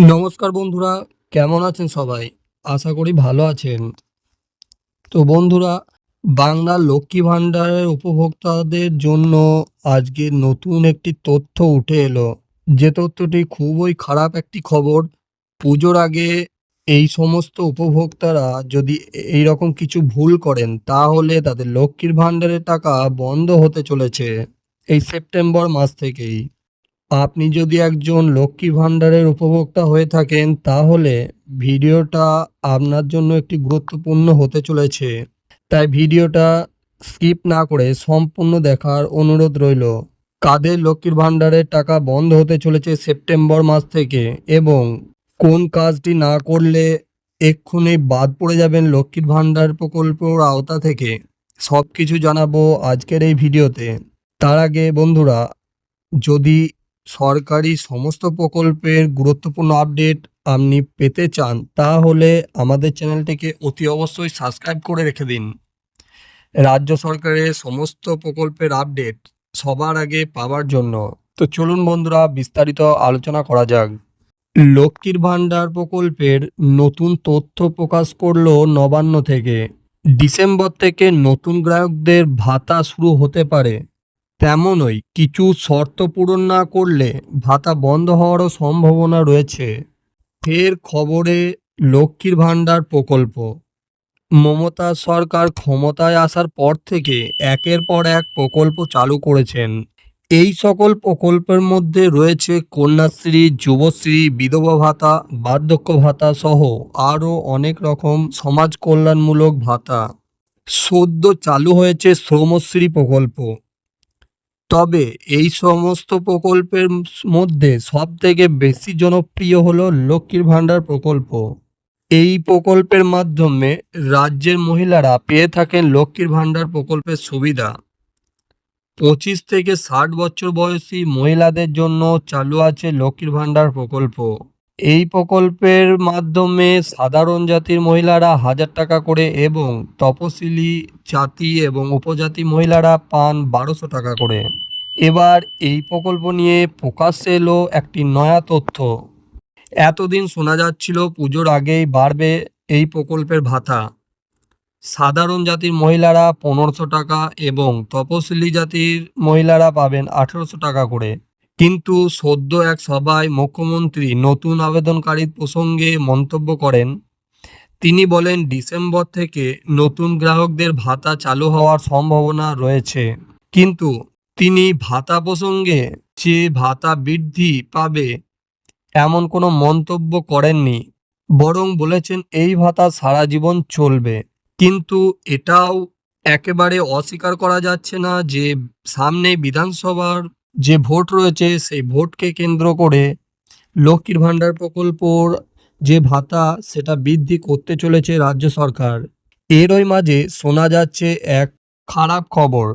নমস্কার বন্ধুরা, কেমন আছেন সবাই? আশা করি ভালো আছেন। তো বন্ধুরা বাংলার লক্ষ্মী ভাণ্ডারের উপভোক্তাদের জন্য আজকে নতুন একটি তথ্য উঠে এলো। যে তথ্যটি খুবই খারাপ একটি খবর। পুজোর আগে এই সমস্ত উপভোক্তারা যদি এই রকম কিছু ভুল করেন, তাহলে তাদের লক্ষ্মীর ভাণ্ডারের টাকা বন্ধ হতে চলেছে এই সেপ্টেম্বর মাস থেকেই। আপনি যদি একজন লক্ষ্মী ভাণ্ডারের উপভোক্তা হয়ে থাকেন, তাহলে ভিডিওটা আপনার জন্য একটি গুরুত্বপূর্ণ হতে চলেছে। তাই ভিডিওটা স্কিপ না করে সম্পূর্ণ দেখার অনুরোধ রইল। কাদের লক্ষ্মীর ভাণ্ডারের টাকা বন্ধ হতে চলেছে সেপ্টেম্বর মাস থেকে এবং কোন কাজটি না করলে এক্ষুনি বাদ পড়ে যাবেন লক্ষ্মীর ভাণ্ডার প্রকল্পর আওতা থেকে। সব কিছু জানাব আজকের এই ভিডিওতে। তার আগে বন্ধুরা, যদি সরকারি সমস্ত প্রকল্পের গুরুত্বপূর্ণ আপডেট আপনি পেতে চান, তাহলে আমাদের চ্যানেলটিকে অতি অবশ্যই সাবস্ক্রাইব করে রেখে দিন। রাজ্য সরকারের সমস্ত প্রকল্পের আপডেট সবার আগে পাওয়ার জন্য। তো চলুন বন্ধুরা, বিস্তারিত আলোচনা করা যাক। লক্ষ্মীর ভাণ্ডার প্রকল্পের নতুন তথ্য প্রকাশ করল নবান্ন থেকে। ডিসেম্বর থেকে নতুন গ্রাহকদের ভাতা শুরু হতে পারে। তেমনই কিছু শর্ত পূরণ না করলে ভাতা বন্ধ হওয়ারও সম্ভাবনা রয়েছে। ফের খবরে লক্ষ্মীর ভাণ্ডার প্রকল্প। মমতা সরকার ক্ষমতায় আসার পর থেকে একের পর এক প্রকল্প চালু করেছেন। এই সকল প্রকল্পের মধ্যে রয়েছে কন্যাশ্রী, যুবশ্রী, বিধবা ভাতা, বার্ধক্য ভাতা সহ আরও অনেক রকম সমাজ কল্যাণমূলক ভাতা। সদ্য চালু হয়েছে শ্রমশ্রী প্রকল্প। তবে এই সমস্ত প্রকল্পের মধ্যে সব থেকে বেশি জনপ্রিয় হলো লক্ষ্মীর ভাণ্ডার প্রকল্প। এই প্রকল্পের মাধ্যমে রাজ্যের মহিলারা পেয়ে থাকেন লক্ষ্মীর ভাণ্ডার প্রকল্পের সুবিধা। পঁচিশ থেকে ষাট বছর বয়সী মহিলাদের জন্য চালু আছে লক্ষ্মীর ভাণ্ডার প্রকল্প। এই প্রকল্পের মাধ্যমে সাধারণ জাতির মহিলারা হাজার টাকা করে এবং তপশিলি জাতি এবং উপজাতি মহিলারা পান বারোশো টাকা করে। এবার এই প্রকল্প নিয়ে প্রকাশ্যে এলো একটি নয়া তথ্য। এতদিন শোনা যাচ্ছিল পুজোর আগেই বাড়বে এই প্রকল্পের ভাতা। সাধারণ জাতির মহিলারা পনেরোশো টাকা এবং তপশিলি জাতির মহিলারা পাবেন আঠেরোশো টাকা করে। কিন্তু সদ্য এক সভায় মুখ্যমন্ত্রী নতুন আবেদনকারীর প্রসঙ্গে মন্তব্য করেন, তিনি বলেন, ডিসেম্বর থেকে নতুন গ্রাহকদের ভাতা চালু হওয়ার সম্ভাবনা রয়েছে। কিন্তু তিনি ভাতা প্রসঙ্গে যে ভাতা বৃদ্ধি পাবে এমন কোনো মন্তব্য করেননি, বরং বলেছেন, এই ভাতা সারা জীবন চলবে। কিন্তু এটাও একেবারে অস্বীকার করা যাচ্ছে না যে সামনে বিধানসভার যে ভোট রয়েছে, সেই ভোটকে কেন্দ্র করে লক্ষ্মীর ভাণ্ডার প্রকল্পর যে ভাতা, সেটা বৃদ্ধি করতে চলেছে রাজ্য সরকার। এরই মাঝে শোনা যাচ্ছে এক খারাপ খবর।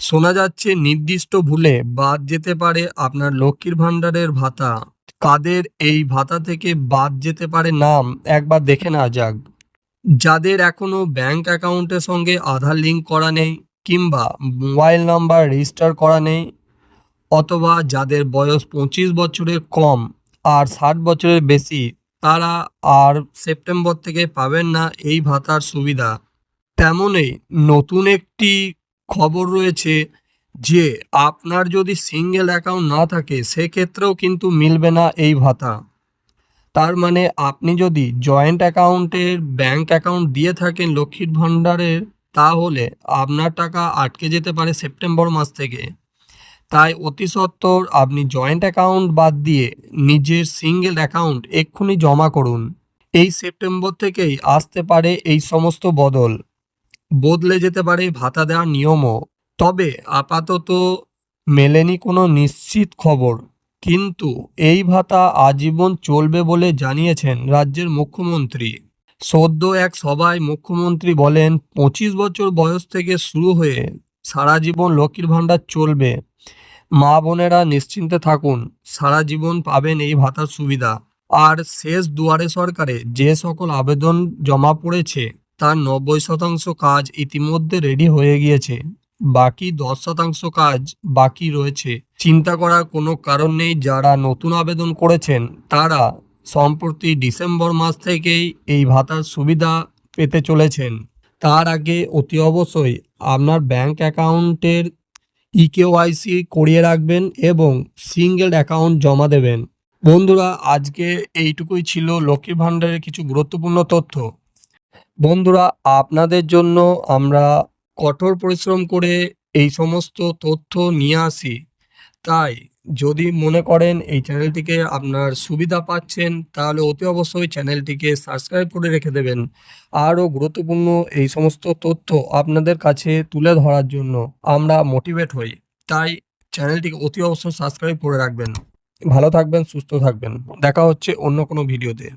শোনা যাচ্ছে নির্দিষ্ট ভুলে বাদ যেতে পারে আপনার লক্ষ্মীর ভাণ্ডারের ভাতা। কাদের এই ভাতা থেকে বাদ যেতে পারে নাম একবার দেখে নেওয়া যাক। যাদের এখনও ব্যাংক অ্যাকাউন্টের সঙ্গে আধার লিঙ্ক করা নেই কিংবা মোবাইল নাম্বার রেজিস্টার করা নেই অথবা যাদের বয়স পঁচিশ বছরের কম আর ষাট বছরের বেশি, তারা আর সেপ্টেম্বর থেকে পাবেন না এই ভাতার সুবিধা। তেমনই নতুন একটি খবর রয়েছে যে, আপনার যদি সিঙ্গেল অ্যাকাউন্ট না থাকে, সেক্ষেত্রেও কিন্তু মিলবে না এই ভাতা। তার মানে আপনি যদি জয়েন্ট অ্যাকাউন্টের ব্যাংক অ্যাকাউন্ট দিয়ে থাকেন লক্ষ্মীর ভাণ্ডারের, তাহলে আপনার টাকা আটকে যেতে পারে সেপ্টেম্বর মাস থেকে। তাই অতি সত্বর আপনি জয়েন্ট অ্যাকাউন্ট বাদ দিয়ে নিজের সিঙ্গেল অ্যাকাউন্ট এক্ষুনি জমা করুন। এই সেপ্টেম্বর থেকেই আসতে পারে এই সমস্ত বদল। বদলে যেতে পারে ভাতা দেওয়ার নিয়মও। তবে আপাতত মেলেনি কোনো নিশ্চিত খবর। কিন্তু এই ভাতা আজীবন চলবে বলে জানিয়েছেন রাজ্যের মুখ্যমন্ত্রী। সদ্য এক সভায় মুখ্যমন্ত্রী বলেন, পঁচিশ বছর বয়স থেকে শুরু হয়ে সারা জীবন লক্ষ্মীর ভাণ্ডার চলবে। মা বোনেরা নিশ্চিন্তে থাকুন, সারা জীবন পাবেন এই ভাতার সুবিধা। আর শেষ দুয়ারে সরকারে যে সকল আবেদন জমা পড়েছে, তার নব্বই শতাংশ কাজ ইতিমধ্যে রেডি হয়ে গিয়েছে। বাকি দশ শতাংশ কাজ বাকি রয়েছে। চিন্তা করার কোনো কারণ নেই, যারা নতুন আবেদন করেছেন, তারা সম্প্রতি ডিসেম্বর মাস থেকেই এই ভাতার সুবিধা পেতে চলেছেন। তার আগে অতি অবশ্যই আপনার ব্যাংক অ্যাকাউন্টের ইকেওয়াইসি করিয়ে রাখবেন এবং সিঙ্গেল অ্যাকাউন্ট জমা দেবেন। বন্ধুরা, আজকে এইটুকুই ছিল লক্ষ্মী ভাণ্ডারের কিছু গুরুত্বপূর্ণ তথ্য। বন্ধুরা, আপনাদের জন্য আমরা কঠোর পরিশ্রম করে এই সমস্ত তথ্য নিয়ে আসি। তাই যদি মনে করেন এই চ্যানেলটিকে আপনার সুবিধা পাচ্ছেন, তাহলে অতি অবশ্যই চ্যানেলটিকে সাবস্ক্রাইব করে রেখে দেবেন। আরও গুরুত্বপূর্ণ এই সমস্ত তথ্য আপনাদের কাছে তুলে ধরার জন্য আমরা মোটিভেট হই। তাই চ্যানেলটিকে অতি অবশ্যই সাবস্ক্রাইব করে রাখবেন। ভালো থাকবেন, সুস্থ থাকবেন। দেখা হচ্ছে অন্য কোনো ভিডিওতে।